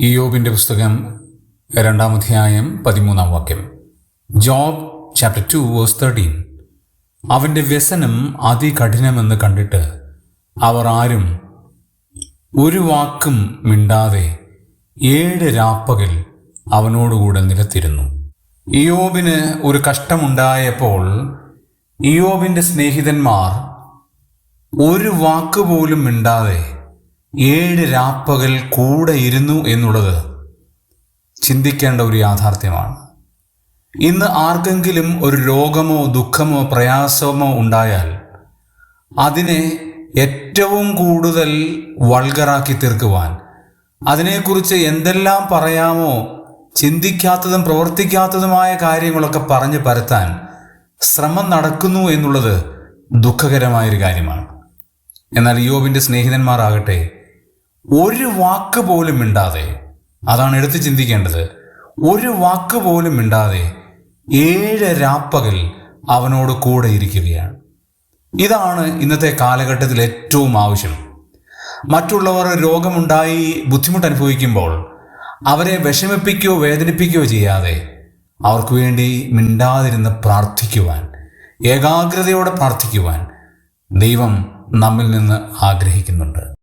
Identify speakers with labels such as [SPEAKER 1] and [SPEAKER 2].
[SPEAKER 1] ഇയോബിന്റെ പുസ്തകം രണ്ടാം അധ്യായം പതിമൂന്നാം വാക്യം. Job chapter two verse thirteen. അവന്റെ വ്യസനം അതികഠിനമെന്ന് കണ്ടിട്ട് അവർ ആരും ഒരു വാക്കും മിണ്ടാതെ ഏഴ് രാപ്പകൽ അവനോടുകൂടെ നിലത്തിരുന്നു. ഇയോബിന് ഒരു കഷ്ടമുണ്ടായപ്പോൾ ഇയോബിന്റെ സ്നേഹിതന്മാർ ഒരു വാക്ക് പോലും മിണ്ടാതെ ഏഴ് രാപ്പകൽ കൂടെ ഇരുന്നു എന്നുള്ളത് ചിന്തിക്കേണ്ട ഒരു യാഥാർത്ഥ്യമാണ്. ഇന്ന് ആർക്കെങ്കിലും ഒരു രോഗമോ ദുഃഖമോ പ്രയാസമോ ഉണ്ടായാൽ അതിനെ ഏറ്റവും കൂടുതൽ വൾഗറാക്കി തീർക്കുവാൻ അതിനെക്കുറിച്ച് എന്തെല്ലാം പറയാമോ ചിന്തിക്കാത്തതും പ്രവർത്തിക്കാത്തതുമായ കാര്യങ്ങളൊക്കെ പറഞ്ഞു പരത്താൻ ശ്രമം നടക്കുന്നു എന്നുള്ളത് ദുഃഖകരമായൊരു കാര്യമാണ്. എന്നാൽ യോബിന്റെ സ്നേഹിതന്മാരാകട്ടെ ഒരു വാക്ക് പോലും മിണ്ടാതെ അതാണ് എടുത്ത് ചിന്തിക്കേണ്ടത് ഒരു വാക്ക് പോലും മിണ്ടാതെ ഏഴ് രാപ്പകൽ അവനോട് കൂടെ ഇരിക്കുകയാണ്. ഇതാണ് ഇന്നത്തെ കാലഘട്ടത്തിൽ ഏറ്റവും ആവശ്യം. മറ്റുള്ളവർ രോഗമുണ്ടായി ബുദ്ധിമുട്ട് അനുഭവിക്കുമ്പോൾ അവരെ വിഷമിപ്പിക്കുകയോ വേദനിപ്പിക്കുകയോ ചെയ്യാതെ അവർക്ക് വേണ്ടി മിണ്ടാതിരുന്ന് പ്രാർത്ഥിക്കുവാൻ ഏകാഗ്രതയോടെ പ്രാർത്ഥിക്കുവാൻ ദൈവം നമ്മിൽ നിന്ന് ആഗ്രഹിക്കുന്നുണ്ട്.